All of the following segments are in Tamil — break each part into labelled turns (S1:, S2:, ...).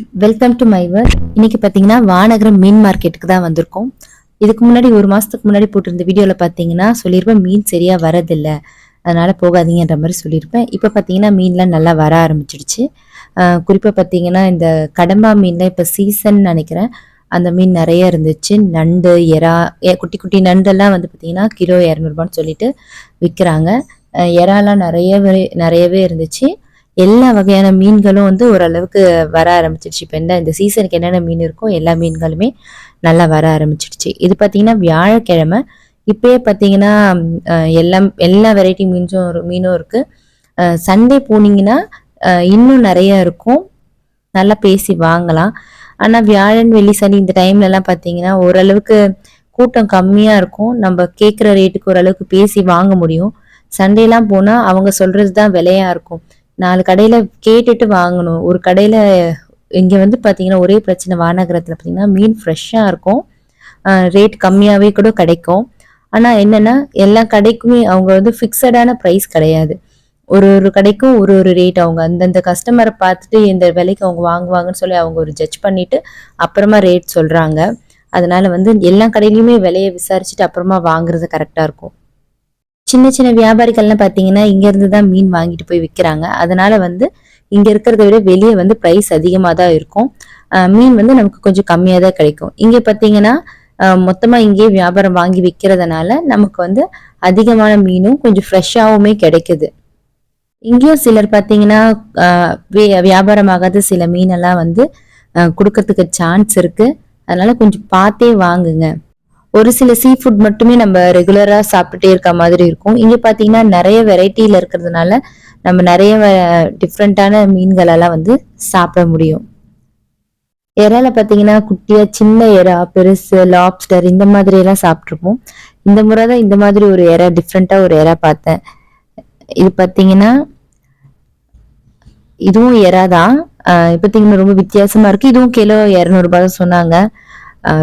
S1: வெல்கம் டு மைவர் இன்னைக்கு பார்த்தீங்கன்னா வானகரம் மீன் மார்க்கெட்டுக்கு தான் வந்திருக்கோம். இதுக்கு முன்னாடி ஒரு மாதத்துக்கு முன்னாடி போட்டிருந்த வீடியோவில் பார்த்தீங்கன்னா சொல்லியிருப்பேன் மீன் சரியாக வரதில்லை. அதனால் போகாதீங்கன்ற மாதிரி சொல்லியிருப்பேன். இப்போ பார்த்தீங்கன்னா மீன்லாம் நல்லா வர ஆரம்பிச்சிடுச்சு. குறிப்பாக பார்த்தீங்கன்னா இந்த கடம்பா மீன்லாம் இப்போ சீசன் நினைக்கிறேன். அந்த மீன் நிறைய இருந்துச்சு. நண்டு எறா எ- குட்டி குட்டி நண்டெல்லாம் வந்து பார்த்தீங்கன்னா கிலோ இரநூறுபான்னு சொல்லிட்டு விற்கிறாங்க எறாலாம் நிறையவே நிறையவே இருந்துச்சு. எல்லா வகையான மீன்களும் வந்து ஓரளவுக்கு வர ஆரம்பிச்சிடுச்சு. இப்போ என்ன இந்த சீசனுக்கு என்னென்ன மீன் இருக்கோ எல்லா மீன்களுமே நல்லா வர ஆரம்பிச்சிடுச்சு. இது பார்த்தீங்கன்னா வியாழக்கிழமை. இப்போயே பார்த்தீங்கன்னா எல்லாம் எல்லா வெரைட்டி மீன்ஸும் மீனும் இருக்குது சண்டே போனீங்கன்னா இன்னும் நிறைய இருக்கும். நல்லா பேசி வாங்கலாம். ஆனால் வியாழன் வெள்ளி சனி இந்த டைம்லலாம் பார்த்தீங்கன்னா ஓரளவுக்கு கூட்டம் கம்மியாக இருக்கும். நம்ம கேட்குற ரேட்டுக்கு ஓரளவுக்கு பேசி வாங்க முடியும். சண்டேலாம் போனால் அவங்க சொல்கிறது தான் விலையாக இருக்கும். நாலு கடையில் கேட்டுட்டு வாங்கணும். ஒரு கடையில் இங்கே வந்து பார்த்தீங்கன்னா ஒரே பிரச்சனை வானகரத்தில் பார்த்தீங்கன்னா மீன் ஃப்ரெஷ்ஷாக இருக்கும். ரேட் கம்மியாகவே கூட கிடைக்கும். ஆனால் என்னென்னா எல்லா கடைக்குமே அவங்க வந்து ஃபிக்ஸடான ப்ரைஸ் கிடையாது. ஒரு ஒரு கடைக்கும் ஒரு ஒரு ரேட் அவங்க அந்தந்த கஸ்டமரை பார்த்துட்டு இந்த விலைக்கு அவங்க வாங்குவாங்கன்னு சொல்லி அவங்க ஒரு ஜட்ஜ் பண்ணிட்டு அப்புறமா ரேட் சொல்கிறாங்க அதனால வந்து எல்லா கடையிலையுமே விலையை விசாரிச்சுட்டு அப்புறமா வாங்குறது கரெக்டாக இருக்கும். சின்ன சின்ன வியாபாரிகள்லாம் பார்த்தீங்கன்னா இங்கேருந்து தான் மீன் வாங்கிட்டு போய் விற்கிறாங்க அதனால வந்து இங்கே இருக்கிறத விட வெளியே வந்து ப்ரைஸ் அதிகமாக தான் இருக்கும் மீன் வந்து நமக்கு கொஞ்சம் கம்மியாக தான் கிடைக்கும். இங்கே பார்த்தீங்கன்னா மொத்தமாக இங்கேயே வியாபாரம் வாங்கி விற்கிறதுனால நமக்கு வந்து அதிகமான மீனும் கொஞ்சம் ஃப்ரெஷ்ஷாகவுமே கிடைக்குது. இங்கேயும் சிலர் பார்த்தீங்கன்னா ஆஹ் வியாபாரமாகாத சில மீனெல்லாம் வந்து கொடுக்கறதுக்கு சான்ஸ் இருக்குது அதனால கொஞ்சம் பார்த்தே வாங்குங்க. ஒரு சில சீ ஃபுட் மட்டுமே நம்ம ரெகுலரா சாப்பிட்டுட்டே இருக்க மாதிரி இருக்கும். இங்க பாத்தீங்கன்னா நிறைய வெரைட்டியில் இருக்கிறதுனால நம்ம நிறைய டிஃப்ரெண்டான மீன்கள் எல்லாம் வந்து சாப்பிட முடியும். இறால பாத்தீங்கன்னா குட்டியா சின்ன இறா பெருசு லாப்ஸ்டர் இந்த மாதிரி எல்லாம் சாப்பிட்ருப்போம் இந்த முறை தான் இந்த மாதிரி ஒரு இறா டிஃப்ரெண்டா ஒரு இறா பார்த்தேன். இது பாத்தீங்கன்னா இதுவும் இறா தான். இப்போ பார்த்தீங்கன்னா ரொம்ப வித்தியாசமா இருக்கு. இதுவும் கிலோ இரநூறுபா தான் சொன்னாங்க.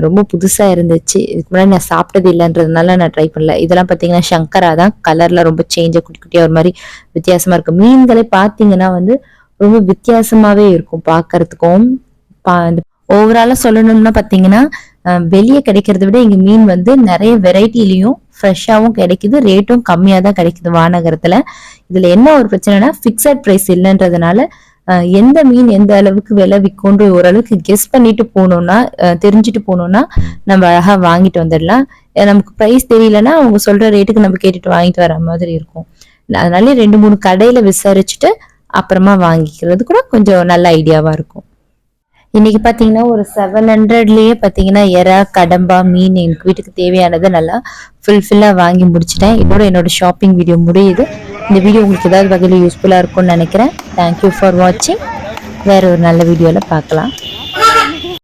S1: ரொம்ப புதுசா இருந்துச்சு. இதுக்கு முன்னாடி நான் சாப்பிட்டது இல்லைன்றதுனால நான் ட்ரை பண்ணல. இதெல்லாம் பார்த்தீங்கன்னா சங்கரா தான். கலர்ல ரொம்ப சேஞ்சாக குட்டி குட்டியா ஒரு மாதிரி வித்தியாசமா இருக்கு மீன்களே பார்த்தீங்கன்னா வந்து ரொம்ப வித்தியாசமாவே இருக்கும் பார்க்கறதுக்கும் ஓவராலா சொல்லணும்னா பார்த்தீங்கன்னா வெளியே கிடைக்கிறத விட இங்க மீன் வந்து நிறைய வெரைட்டிலையும் ஃப்ரெஷ்ஷாகவும் கிடைக்குது. ரேட்டும் கம்மியாக தான் கிடைக்குது வானகரத்தில். இதில் என்ன ஒரு பிரச்சனைனா ஃபிக்ஸட் ப்ரைஸ் இல்லைன்றதுனால எந்த மீன் எந்த அளவுக்கு விலை விற்கும்ன்ற ஓரளவுக்கு கெஸ் பண்ணிட்டு போனோம்னா அஹ், தெரிஞ்சுட்டு போனோம்னா நம்ம அழகா வாங்கிட்டு வந்துடலாம். நமக்கு ப்ரைஸ் தெரியலன்னா அவங்க சொல்ற ரேட்டுக்கு நம்ம கேட்டுட்டு வாங்கிட்டு வர மாதிரி இருக்கும். அதனால ரெண்டு மூணு கடையில விசாரிச்சுட்டு அப்புறமா வாங்கிக்கிறது கூட கொஞ்சம் நல்ல ஐடியாவா இருக்கும். இன்னைக்கு பாத்தீங்கன்னா ஒரு செவன் ஹண்ட்ரட்லயே பாத்தீங்கன்னா எறா கடம்பா மீன் எனக்கு வீட்டுக்கு தேவையானதை நல்லா ஃபுல்ஃபில்லாக வாங்கி முடிச்சிட்டேன். இதோட என்னோட ஷாப்பிங் வீடியோ முடியுது. இந்த வீடியோ உங்களுக்கு ஏதாவது வகையில் யூஸ்ஃபுல்லாக இருக்கும்னு நினைக்கிறேன். தேங்க்யூ ஃபார் வாட்சிங் வேற ஒரு நல்ல வீடியோவில் பார்க்கலாம்.